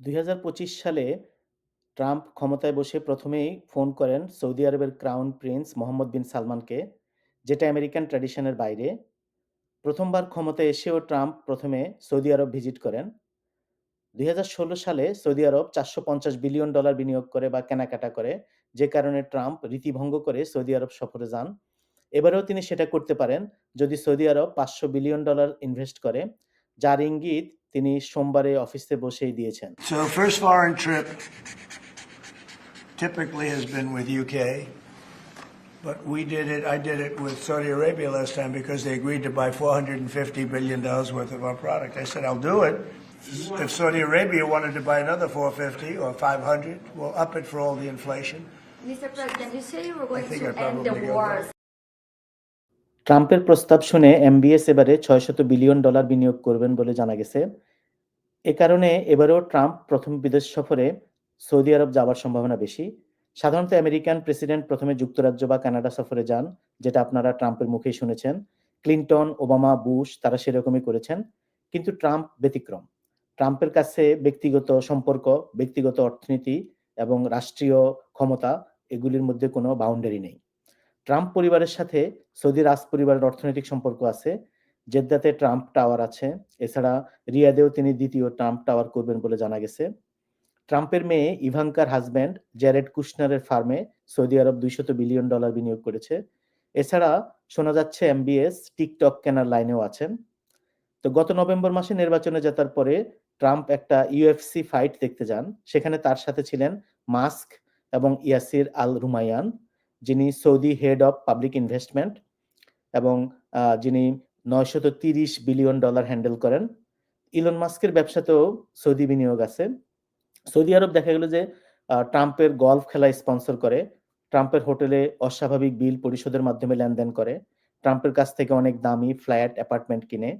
২০২৫ সালে ট্রাম্প ক্ষমতায় বসে প্রথমেই ফোন করেন সৌদি আরবের ক্রাউন প্রিন্স মোহাম্মদ বিন সালমানকে, যেটা আমেরিকান ট্র্যাডিশনের বাইরে। প্রথমবার ক্ষমতায় এসেও ট্রাম্প প্রথমে সৌদি আরব ভিজিট করেন। ২০১৬ সালে সৌদি আরব $৪৫০ বিলিয়ন ডলার বিনিয়োগ করে বা কেনাকাটা করে, যে কারণে ট্রাম্প রীতিভঙ্গ করে সৌদি আরব সফরে যান। এবারেও তিনি সেটা করতে পারেন যদি Saudi Arab $৫০০ billion dollar invest করে, যার ইঙ্গিত তিনি সোমবারে অফিসে বসেই দিয়েছেন। So first foreign trip typically has been with UK, but we did it, I did it with Saudi Arabia last time because they agreed to buy 450 billion dollars worth of our product. I said, I'll do it. If Saudi Arabia wanted to buy another 450 or 500, we'll up it for all the inflation. Mr. President, you say you were going think to I'd end the probably go war. there. ট্রাম্পের প্রস্তাব শুনে MBS এবারে ৬০০ billion dollar বিনিয়োগ করবেন বলে জানা গেছে। এ কারণে এবারেও ট্রাম্প প্রথম বিদেশ সফরে সৌদি আরব যাওয়ার সম্ভাবনা বেশি। সাধারণত আমেরিকান প্রেসিডেন্ট প্রথমে যুক্তরাজ্য বা কানাডা সফরে যান, যেটা আপনারা ট্রাম্পের মুখেই শুনেছেন। ক্লিন্টন ওবামা, বুশ তারা সেরকমই করেছেন। কিন্তু ট্রাম্প ব্যতিক্রম। ট্রাম্পের কাছে ব্যক্তিগত সম্পর্ক, ব্যক্তিগত অর্থনীতি এবং রাষ্ট্রীয় ক্ষমতা এগুলির মধ্যে কোনো বাউন্ডারি নেই। ট্রাম্প পরিবারের সাথে সৌদি রাজ পরিবারের অর্থনৈতিক সম্পর্ক আছে। জেদ্দাতে ট্রাম্প টাওয়ার আছে। এছাড়া রিয়াদেও তিনি দ্বিতীয় ট্রাম্প টাওয়ার করবেন বলে জানা গেছে। ট্রাম্পের মেয়ে ইভাঙ্কার হাজব্যান্ড জ্যারেড কুশনারের ফার্মে সৌদি আরব ২০০ বিলিয়ন ডলার বিনিয়োগ করেছে। এছাড়া শোনা যাচ্ছে এমবিএস টিকটক কেনার লাইনেও আছেন। তো গত নভেম্বর মাসে নির্বাচনে জেতার পরে ট্রাম্প একটা ইউএফসি ফাইট দেখতে যান। সেখানে তার সাথে ছিলেন মাস্ক এবং ইয়াসির আল রুমাইয়ান, যিনি Saudi head of public investment এবং যিনি ৯৩০ বিলিয়ন ডলার হ্যান্ডেল করেন। ইলন মাস্কের ব্যবসাতেও সৌদি বিনিয়োগ আছে। সৌদি আরব দেখা গেল যে ট্রাম্পের গলফ খেলা স্পন্সর করে। ট্রাম্পের হোটেলে অস্বাভাবিক বিল পরিশোধের মাধ্যমে লেনদেন করে। ট্রাম্পের কাছ থেকে অনেক দামি ফ্ল্যাট, অ্যাপার্টমেন্ট কিনে।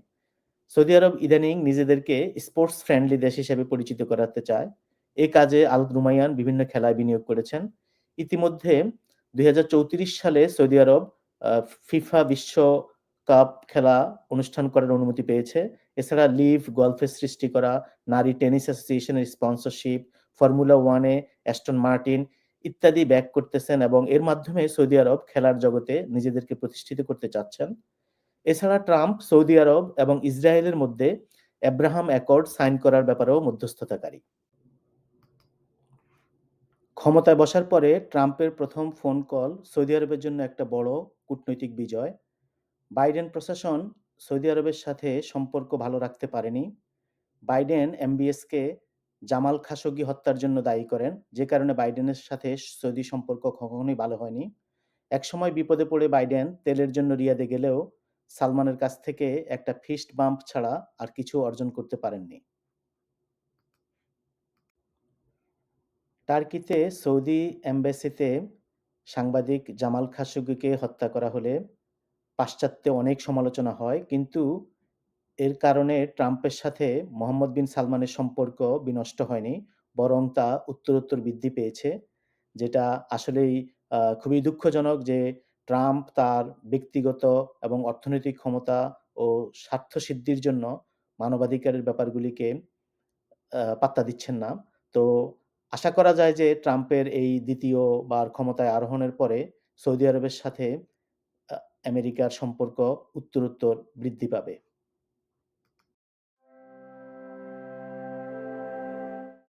সৌদি আরব ইদানিং নিজেদেরকে স্পোর্টস ফ্রেন্ডলি দেশ হিসেবে পরিচিত করাতে চায়। এ কাজে আল রুমাইয়ান বিভিন্ন খেলায় বিনিয়োগ করেছেন। ইতিমধ্যে ২০৩৪ সালে সৌদি আরব ফিফা বিশ্বকাপ খেলা অনুষ্ঠান করার অনুমতি পেয়েছে। এছাড়া লিভ গলফের সৃষ্টি করা, নারী টেনিস অ্যাসোসিয়েশনের স্পন্সরশিপ, ফর্মুলা ওয়ানে অ্যাস্টন মার্টিন ইত্যাদি ব্যাক করতেছেন এবং এর মাধ্যমে সৌদি আরব খেলার জগতে নিজেদেরকে প্রতিষ্ঠিত করতে চাচ্ছেন। এছাড়া ট্রাম্প সৌদি আরব এবং ইসরায়েলের মধ্যে অ্যাব্রাহাম অ্যাকর্ড সাইন করার ব্যাপারেও মধ্যস্থতাকারী। ক্ষমতায় বসার পরে ট্রাম্পের প্রথম ফোন কল সৌদি আরবের জন্য একটা বড় কূটনৈতিক বিজয়। বাইডেন প্রশাসন সৌদি আরবের সাথে সম্পর্ক ভালো রাখতে পারেনি। বাইডেন এমবিএসকে জামাল খাশোগি হত্যার জন্য দায়ী করেন, যে কারণে বাইডেনের সাথে সৌদি সম্পর্ক কখনোই ভালো হয়নি। একসময় বিপদে পড়ে বাইডেন তেলের জন্য রিয়াদে গেলেও সালমানের কাছ থেকে একটা ফিস্ট বাম্প ছাড়া আর কিছু অর্জন করতে পারেননি। টার্কিতে সৌদি এমবাসিতে সাংবাদিক জামাল খাশোগিকে হত্যা করা হলে পাশ্চাত্যে অনেক সমালোচনা হয়। কিন্তু এর কারণে ট্রাম্পের সাথে মোহাম্মদ বিন সালমানের সম্পর্ক বিনষ্ট হয়নি। বরং তা উত্তরোত্তর বৃদ্ধি পেয়েছে। যেটা আসলেই খুবই দুঃখজনক যে ট্রাম্প তার ব্যক্তিগত এবং অর্থনৈতিক ক্ষমতা ও স্বার্থসিদ্ধির জন্য মানবাধিকারের ব্যাপারগুলিকে পাত্তা দিচ্ছেন না। তো আশা করা যায় যে ট্রাম্পের এই ২য় বার ক্ষমতায় আরোহণের পরে সৌদি আরবের সাথে আমেরিকার সম্পর্ক উত্তরোত্তর বৃদ্ধি পাবে।